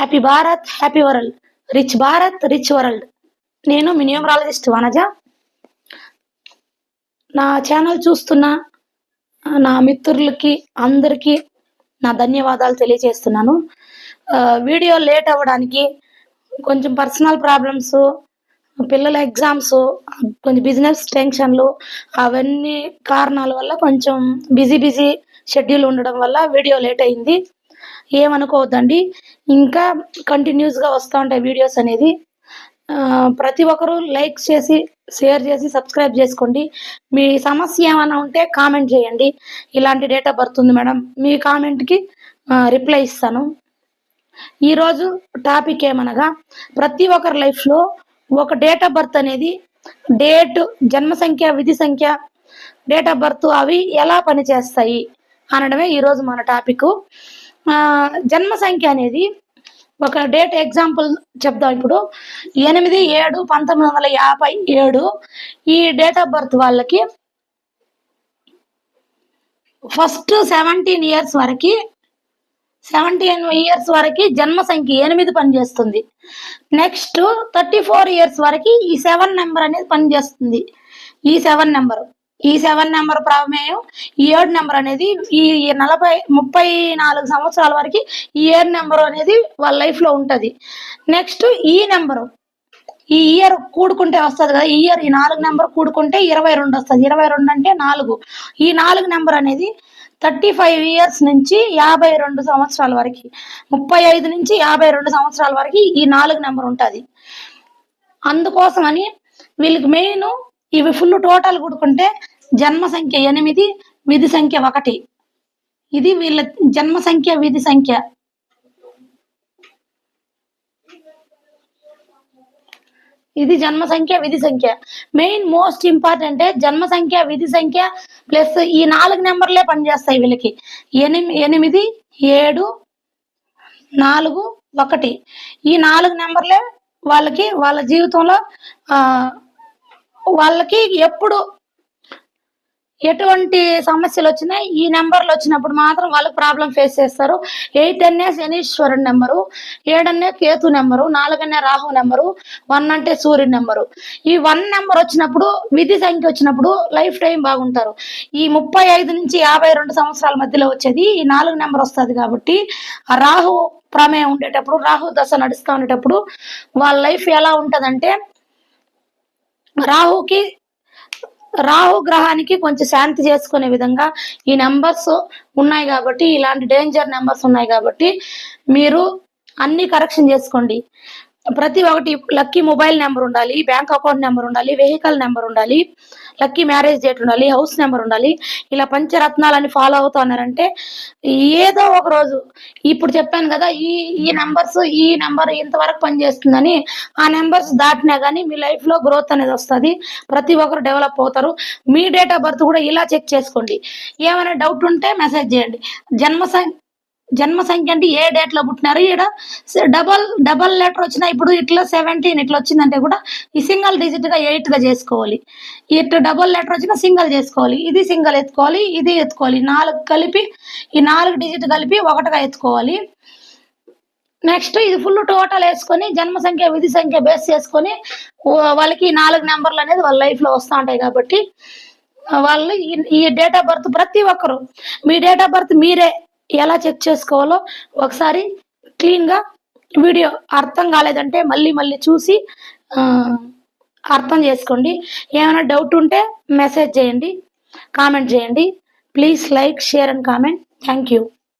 Happy Bharat happy world rich Bharat rich world నేను మినియోమరాలజిస్ట్ వనజ. నా ఛానల్ చూస్తున్న నా మిత్రులకి అందరికీ నా ధన్యవాదాలు తెలియజేస్తున్నాను. వీడియో లేట్ అవ్వడానికి కొంచెం పర్సనల్ ప్రాబ్లమ్స్ పిల్లల ఎగ్జామ్స్ కొంచెం బిజినెస్ టెన్షన్లు అవన్నీ కారణాల వల్ల కొంచెం బిజీ బిజీ షెడ్యూల్ ఉండడం వల్ల వీడియో లేట్ అయింది. ఏమనుకోవద్దండి. ఇంకా కంటిన్యూస్గా వస్తూ ఉంటాయి వీడియోస్ అనేది. ప్రతి ఒక్కరూ లైక్ చేసి షేర్ చేసి సబ్స్క్రైబ్ చేసుకోండి. మీ సమస్య ఏమైనా ఉంటే కామెంట్ చేయండి. ఇలాంటి డేట్ ఆఫ్ బర్త్ ఉంది మేడం మీ కామెంట్కి రిప్లై ఇస్తాను. ఈరోజు టాపిక్ ఏమనగా ప్రతి ఒక్కరి లైఫ్లో ఒక డేట్ ఆఫ్ బర్త్ అనేది డేట్ జన్మ సంఖ్య విధి సంఖ్య డేట్ ఆఫ్ బర్త్ అవి ఎలా పనిచేస్తాయి అనడమే ఈరోజు మన టాపిక్ జన్మ సంఖ్య అనేది ఒక డేట్ ఎగ్జాంపుల్ చెప్దాం ఇప్పుడు. ఎనిమిది ఏడు పంతొమ్మిది వందల యాభై ఏడు. ఈ డేట్ ఆఫ్ బర్త్ వాళ్ళకి ఫస్ట్ సెవెంటీన్ ఇయర్స్ వరకు సెవెంటీన్ ఇయర్స్ వరకు జన్మ సంఖ్య ఎనిమిది పనిచేస్తుంది. నెక్స్ట్ థర్టీ ఫోర్ ఇయర్స్ వరకు ఈ సెవెన్ నెంబర్ అనేది పనిచేస్తుంది. ఈ సెవెన్ నెంబర్. ఈ సెవెన్ నెంబర్ ప్రమేయం ఈ ఏడు నెంబర్ అనేది ఈ నలభై ముప్పై నాలుగు సంవత్సరాల వరకు ఈ ఏడు నెంబర్ అనేది వాళ్ళ లైఫ్లో ఉంటది. నెక్స్ట్ ఈ నెంబరు. ఈ ఇయర్ కూడుకుంటే వస్తుంది కదా. ఈ ఇయర్ ఈ నాలుగు నెంబర్ కూడుకుంటే ఇరవై రెండు వస్తుంది. ఇరవై రెండు అంటే నాలుగు. ఈ నాలుగు నెంబర్ అనేది థర్టీ ఫైవ్ ఇయర్స్ నుంచి యాభై రెండు సంవత్సరాల వరకు ముప్పై ఐదు నుంచి యాభై రెండు సంవత్సరాల వరకు ఈ నాలుగు నెంబర్ ఉంటుంది. అందుకోసమని వీళ్ళకి మెయిన్ ఇవి ఫుల్ టోటల్ కూడుకుంటే జన్మ సంఖ్య ఎనిమిది విధి సంఖ్య ఒకటి. ఇది వీళ్ళ జన్మ సంఖ్య విధి సంఖ్య. ఇది జన్మ సంఖ్య విధి సంఖ్య. మెయిన్ మోస్ట్ ఇంపార్టెంట్ జన్మ సంఖ్య విధి సంఖ్య ప్లస్ ఈ నాలుగు నెంబర్లే పనిచేస్తాయి వీళ్ళకి. ఎనిమి ఎనిమిది ఏడు నాలుగు ఒకటి. ఈ నాలుగు నెంబర్లే వాళ్ళకి వాళ్ళ జీవితంలో వాళ్ళకి ఎప్పుడు ఎటువంటి సమస్యలు వచ్చినా ఈ నెంబర్లు వచ్చినప్పుడు మాత్రం వాళ్ళకి ప్రాబ్లం ఫేస్ చేస్తారు. ఎయిట్ అనే శనీశ్వరుడు నెంబరు ఏడన్నే కేతు నెంబరు నాలుగన్నే రాహు నెంబరు వన్ అంటే సూర్యుడు నెంబరు ఈ వన్ నెంబర్ వచ్చినప్పుడు విధి సంఖ్య వచ్చినప్పుడు లైఫ్ టైం బాగుంటారు. ఈ ముప్పై ఐదు నుంచి యాభై రెండు సంవత్సరాల మధ్యలో వచ్చేది ఈ నాలుగు నెంబర్ వస్తుంది కాబట్టి ఆ రాహు ప్రమేయం ఉండేటప్పుడు రాహు దశ నడుస్తూ ఉండేటప్పుడు వాళ్ళ లైఫ్ ఎలా ఉంటుందంటే రాహుకి రాహు గ్రహానికి కొంచెం శాంతి చేసుకునే విధంగా ఈ నెంబర్స్ ఉన్నాయి కాబట్టి ఇలాంటి డేంజర్ నెంబర్స్ ఉన్నాయి కాబట్టి మీరు అన్ని కరెక్షన్ చేసుకోండి. ప్రతి ఒక్కటి లక్కీ మొబైల్ నెంబర్ ఉండాలి బ్యాంక్ అకౌంట్ నెంబర్ ఉండాలి వెహికల్ నెంబర్ ఉండాలి లక్కీ మ్యారేజ్ డేట్ ఉండాలి హౌస్ నెంబర్ ఉండాలి. ఇలా పంచరత్నాలని ఫాలో అవుతున్నారంటే ఏదో ఒక రోజు ఇప్పుడు చెప్పాను కదా ఈ ఈ నెంబర్స్ ఈ నెంబర్ ఇంతవరకు పనిచేస్తుందని ఆ నెంబర్స్ దాటినా కానీ మీ లైఫ్లో గ్రోత్ అనేది వస్తుంది. ప్రతి ఒక్కరు డెవలప్ అవుతారు. మీ డేట్ ఆఫ్ బర్త్ కూడా ఇలా చెక్ చేసుకోండి. ఏమైనా డౌట్ ఉంటే మెసేజ్ చేయండి. జన్మ సం- జన్మ సంఖ్య అంటే ఏ డేట్లో పుట్టినారు? ఈడ డబల్ డబల్ లెటర్ వచ్చిన ఇప్పుడు ఇట్లా సెవెంటీన్ ఇట్లా వచ్చిందంటే కూడా ఈ సింగిల్ డిజిట్గా ఎయిట్గా చేసుకోవాలి. ఇట్లా డబల్ లెటర్ వచ్చిన సింగిల్ చేసుకోవాలి. ఇది సింగిల్ ఎత్తుకోవాలి ఇది ఎత్తుకోవాలి. నాలుగు కలిపి ఈ నాలుగు డిజిట్ కలిపి ఒకటిగా ఎత్తుకోవాలి. నెక్స్ట్ ఇది ఫుల్ టోటల్ వేసుకొని జన్మ సంఖ్య విధి సంఖ్య బేస్ చేసుకొని వాళ్ళకి ఈ నాలుగు నెంబర్లు అనేది వాళ్ళ లైఫ్లో వస్తూ ఉంటాయి కాబట్టి వాళ్ళు ఈ డేట్ ఆఫ్ బర్త్ ప్రతి ఒక్కరు మీ డేట్ ఆఫ్ బర్త్ మీరే. ఎలా చెక్ చేసుకోవాలో ఒకసారి క్లీన్గా వీడియో అర్థం కాలేదంటే మళ్ళీ మళ్ళీ చూసి అర్థం చేసుకోండి. ఏమైనా డౌట్ ఉంటే మెసేజ్ చేయండి కామెంట్ చేయండి. Please like share and comment. Thank you.